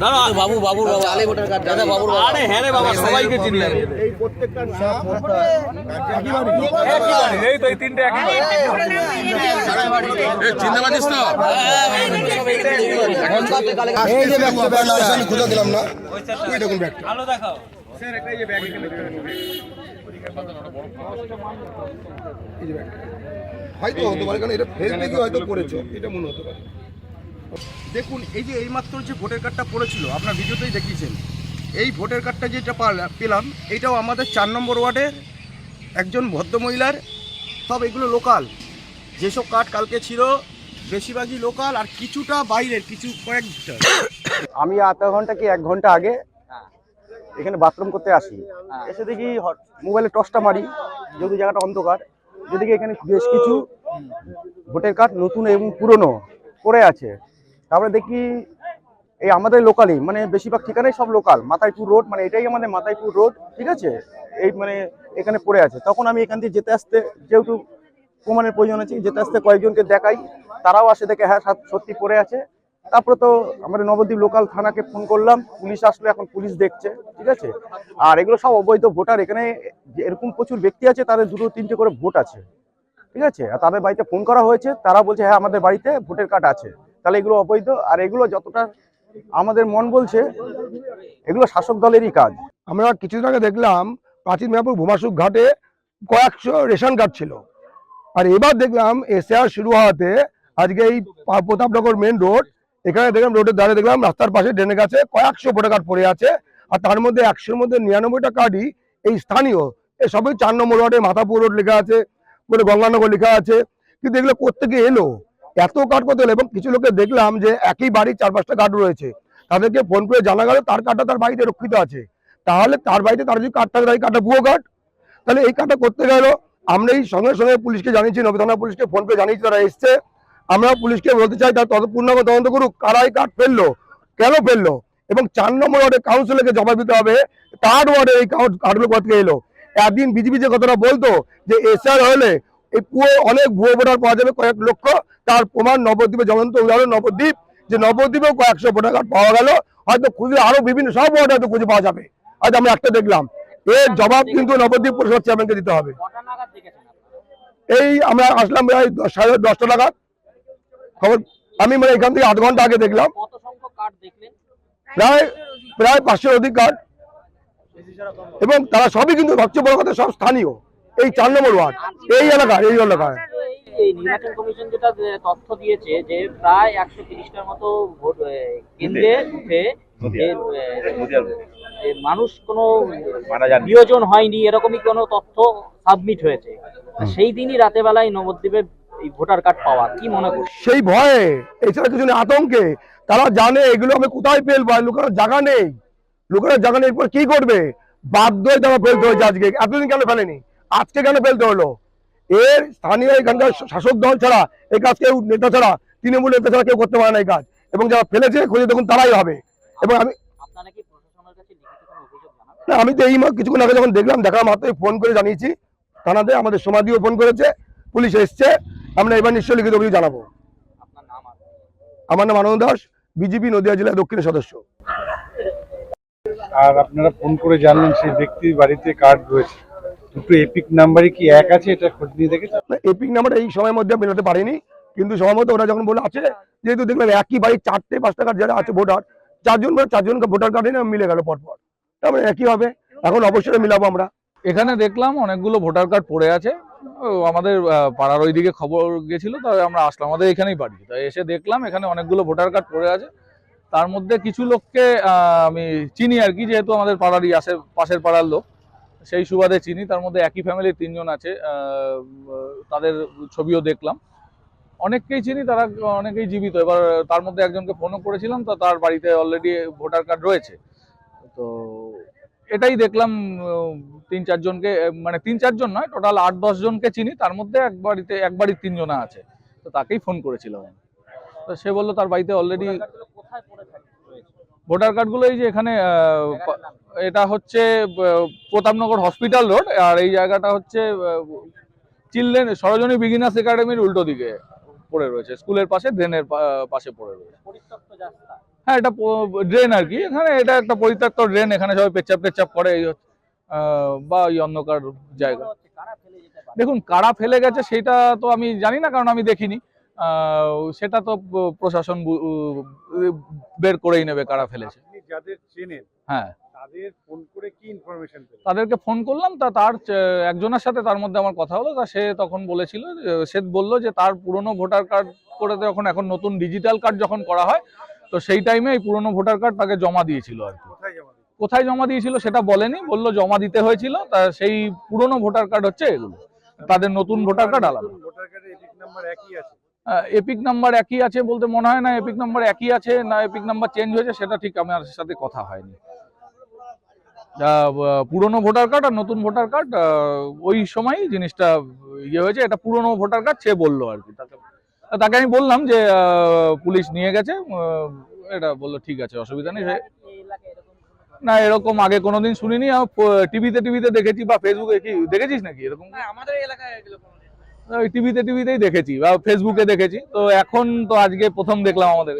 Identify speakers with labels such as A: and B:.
A: দাদা
B: বাবু বাবুর বাবা
C: জালি ভোটার কার্ড
B: দাদা বাবুর বাবা
A: আরে হ্যাঁ রে বাবা সবাইকে চিনলেন
D: এই প্রত্যেকটা নাম
A: এই তো এই তিনটে একই বাড়ি।
E: চিনতে পারছিস তো
D: এই যে ব্যাগটা ব্যাগটা আমি খুঁজে দিলাম না ওই দেখুন ব্যাগটা
A: ভালো দেখাও
D: এই যে ব্যাগটা হয়তো হতে পারে কারণ এটা ফেসবুকে হয়তো পড়েছো এটা মনে হতে পারে দেখুন, এই যে এইমাত্র যে ভোটার কার্ডটা পড়েছিল, আপনার ভিডিওতেই দেখিয়েছেন। এই ভোটার কার্ডটা যেটা পেলাম, এটাও আমাদের চার নম্বর ওয়ার্ডের একজন ভদ্রমহিলার সব এগুলো লোকাল। যেসব কার্ড কালকে ছিল, বেশিরভাগই লোকাল আর কিছুটা বাইরের, কিছু কয়েকটা
F: আমি আধা ঘণ্টা কি এক ঘণ্টা আগে এখানে বাথরুম করতে আসি। এসে দেখি মোবাইলে টর্চটা মারি, যদি জায়গাটা অন্ধকার। যেদিকে এখানে বেশ কিছু ভোটের কার্ড নতুন এবং পুরনো পড়ে আছে। তারপরে দেখি এই আমাদের লোকালই মানে বেশিরভাগ ঠিকানাই সব লোকাল মাথাইপুর রোড মানে এটাই আমাদের মাথাইপুর রোড ঠিক আছে? এই মানে এখানে পড়ে আছে। তখন আমি এখান দিয়ে যেতে আসতে, যেহেতু প্রমাণের প্রয়োজন আছে, যেতে আসতে কয়েকজনকে দেখাই, তারাও আসে দেখে হ্যাঁ সাত- সত্যি পড়ে আছে। তারপরে তো আমাদের নবদ্বীপ লোকাল থানাকে ফোন করলাম, পুলিশ আসলে, এখন পুলিশ দেখছে, ঠিক আছে? আর এগুলো সব অবৈধ ভোটার, এখানে এরকম প্রচুর ব্যক্তি আছে, তাদের দুটো তিনটে করে ভোট আছে, ঠিক আছে? আর তাদের বাড়িতে ফোন করা হয়েছে, তারা বলছে হ্যাঁ আমাদের বাড়িতে ভোটের কার্ড আছে। তাহলে এগুলো অবৈধ। আর এগুলো যতটা আমাদের মন বলছে, এগুলো শাসক দলেরই কাজ।
D: আমরা কিছুদিন আগে দেখলাম প্রাচীন মেয়াপুর ভূমাসুক ঘাটে কয়েকশো রেশন কার্ড ছিল। আর এবার দেখলাম এসআর শুরু হওয়াতে আজকে এই প্রতাপনগর মেন রোড, এখানে দেখলাম রোডের ধারে দেখলাম রাস্তার পাশে ড্রেনের কাছে কয়েকশো ভোটার কার্ড পড়ে আছে। আর তার মধ্যে একশোর মধ্যে নিরানব্বইটা কার্ডই এই স্থানীয়। এ সবই চার নম্বর ওয়ার্ডে মাথাপুর রোড লেখা আছে কোনো গঙ্গানগর লেখা আছে। কিন্তু এগুলো কোথেকে এলো? এত কার্ড করতে এবং কিছু লোকে দেখলাম যে একই বাড়ির চার পাঁচটা কার্ড রয়েছে। তাদেরকে ফোন করে জানা গেল তার কার্ডটা তার বাড়িতে রক্ষিত আছে। তাহলে তার বাড়িতে তার যদি কার্ড থাকে তাই কার্ডটা ভুয়ো কার্ড তাহলে এই কার্ডটা করতে গেল? আমরা এই সঙ্গে সঙ্গে পুলিশকে জানিয়েছি নবী থানা পুলিশকে ফোন করে জানিয়েছি তারা এসছে। আমরা পুলিশকে বলতে চাই, তার তত তদন্ত করুক কারা এই কার্ড ফেলল? কেন ফেলল? এবং চার নম্বর ওয়ার্ডে কাউন্সিলরকে জবাব দিতে হবে থার্ড ওয়ার্ডে এই কার্ডগুলো কোথা এলো? একদিন বিজেপি যে কথাটা বলতো যে এসআর হলে এই পুরো অনেক ভুয়ো ভোটার পাওয়া যাবে কয়েক লক্ষ। তার প্রমাণ নবদ্বীপে জ্বলন্ত উদাহরণ নবদ্বীপ, যে নবদ্বীপেও কয়েকশো ভোটার কার্ড পাওয়া গেল। হয়তো খুঁজে আরও বিভিন্ন সব ওয়ার্ডে হয়তো খুঁজে পাওয়া যাবে। আজ আমরা একটা দেখলাম। এর জবাব কিন্তু নবদ্বীপ পরিষদ চেয়ারম্যানকে দিতে হবে। এই আমরা আসলাম প্রায় সাড়ে দশটা নাগাদ। খবর, আমি মানে এখান থেকে আধ ঘণ্টা আগে দেখলাম। প্রায় প্রায় পাঁচশোর অধিক কার্ড। এবং তারা সবই কিন্তু সবচেয়ে বড় কথা সব স্থানীয়। এই চার নম্বর ওয়ার্ড এই এলাকায় এই এলাকায়
B: এই নির্বাচন কমিশন যেটা তথ্য দিয়েছে যে প্রায় একশো তিরিশটার মতো ভোট কেন্দ্রে উঠে যে, এ, যে মানুষ কোনো নিয়োজন হয়নি এরকমই কোনো তথ্য সাবমিট হয়েছে। সেই দিনই রাতে বেলায় নবদ্বীপে এই ভোটার কার্ড পাওয়া কি মনে করছে
D: সেই ভয়ে এছাড়া কিছু নেই আতঙ্কে। তারা জানে এগুলো আমি কোথায় ফেলব আর লুকানোর জায়গা নেই। লুকানোর জায়গা নেই এরপর কি করবে? বাধ্য হয়ে তারা ফেলতে হয়েছে আজকে। এতদিন কেন ফেলেনি? আজকে কেন ফেলতে হলো? এর স্থানীয় এখানকার শাসক দল ছাড়া এই কাজ কেউ নেতা ছাড়া তৃণমূল নেতা ছাড়া কেউ করতে পারে না এই কাজ। এবং যারা ফেলেছে খুঁজে দেখুন তারাই হবে। এবং আমি
B: আপনারা কি প্রশাসনের কাছে লিখিত কোনো অভিযোগ জানাবেন?
D: না আমি তো এই কিছুক্ষণ আগে যখন দেখলাম দেখার মাত্রই ফোন করে জানিয়েছি। থানাতে আমাদের সমাধিও ফোন করেছে পুলিশ এসছে। আমরা এবার নিশ্চয়ই লিখিত অভিযোগ জানাব।
B: আপনার নাম আছে
D: আমার নাম আনন্দ দাস বিজেপি নদিয়া জেলা দক্ষিণের সদস্য।
G: আর আপনারা ফোন করে জানলেন সেই ব্যক্তির বাড়িতে কার্ড রয়েছে। দুটো এপিক নাম্বারই কি এক আছে এটা খোঁজ নিয়ে দেখেছেন
D: এপিক নাম্বারটা এই সময়ের মধ্যে মেলাতে পারিনি কিন্তু সম্ভবত ওরা যখন বলে আছে যেহেতু দেখলাম একই বাড়ির চারটে পাঁচটা কার্ড যারা আছে ভোটার চারজন বা চারজন ভোটার কার্ডে না মিলে গেল পরপর। তারপরে একই হবে এখন অবশ্যই মিলাবো আমরা।
H: এখানে দেখলাম অনেকগুলো ভোটার কার্ড পড়ে আছে। ও আমাদের পাড়ার ওইদিকে খবর গেছিল তাই আমরা আসলাম আমাদের এখানেই বাড়ি। তাই এসে দেখলাম এখানে অনেকগুলো ভোটার কার্ড পড়ে আছে। তার মধ্যে কিছু লোককে আহ, আমি চিনি আর কি যেহেতু আমাদের পাড়ারই আসে পাশের পাড়ার লোক। সেই সুবাদে চিনি তার মধ্যে একই ফ্যামিলির তিনজন আছে তাদের ছবিও দেখলাম। অনেককেই চিনি তারা অনেকেই জীবিত। এবার তার মধ্যে একজনকে ফোনও করেছিলাম তো তার বাড়িতে অলরেডি ভোটার কার্ড রয়েছে। তো এটাই দেখলাম তিন চারজনকে মানে তিন চারজন নয় টোটাল আট দশ জনকে চিনি। তার মধ্যে এক বাড়িতে এক বাড়ির তিনজনা আছে। তো তাকেই ফোন করেছিলাম। তো সে বলল তার বাড়িতে অলরেডি ভোটার কার্ডগুলো এই যে এখানে এটা হচ্ছে প্রতাপনগর হসপিটাল রোড আর এই জায়গাটা হচ্ছে চিলড্রেন সরোজনী বিগিনার্স একাডেমির উল্টো দিকে পড়ে রয়েছে। স্কুলের পাশে ড্রেনের পাশে পড়ে রয়েছে। হ্যাঁ এটা ড্রেন আর কি। এখানে এটা একটা পরিত্যক্ত ড্রেন এখানে সবাই পেচ্ছাপ টেচ্ছাপ করে এই হচ্ছে, বা ওই অন্ধকার জায়গা। দেখুন কারা ফেলে গেছে সেটা তো আমি জানি না কারণ আমি দেখিনি। সেটা তো প্রশাসন বের করেই নেবে কারা ফেলেছে।
G: যাদের চেনেন
H: হ্যাঁ।
G: তাদের ফোন করে কি ইনফরমেশন
H: তাদেরকে ফোন করলাম তা তার একজনের সাথে তার মধ্যে আমার কথা হলো তা সে তখন বলেছিল সে বলল যে তার পুরনো ভোটার কার্ড করে যখন এখন নতুন ডিজিটাল কার্ড যখন করা হয় তো সেই টাইমে এই পুরনো ভোটার কার্ড তাকে জমা দিয়েছিল আর কি।
G: কোথায় জমা
H: দিয়েছিল? সেটা বলেনি বলল জমা দিতে হয়েছিল তা সেই পুরনো ভোটার কার্ড হচ্ছে এগুলো। তাদের নতুন ভোটার কার্ড আলাদা।
G: ভোটার এপিক নাম্বার একই আছে?
H: এপিক নাম্বার একই আছে বলতে মনে হয় না এপিক নাম্বার একই আছে না এপিক নাম্বার চেঞ্জ হয়েছে সেটা ঠিক আমার সাথে কথা হয়নি। পুরনো ভোটার কার্ড আর নতুন ভোটার কার্ড ওই সময় জিনিসটা ইয়ে হয়েছে এটা পুরনো ভোটার কার্ড সে বলল আর কি। তাকে তাকে আমি বললাম যে পুলিশ নিয়ে গেছে এটা বলল ঠিক আছে অসুবিধা নেই না এরকম আগে কোনোদিন শুনিনি টিভিতে টিভিতে দেখেছি বা ফেসবুকে কি দেখেছিস নাকি এরকম?
B: আমাদের এলাকায়
H: টিভিতে টিভিতেই দেখেছি বা ফেসবুকে দেখেছি তো এখন তো আজকে প্রথম দেখলাম আমাদের।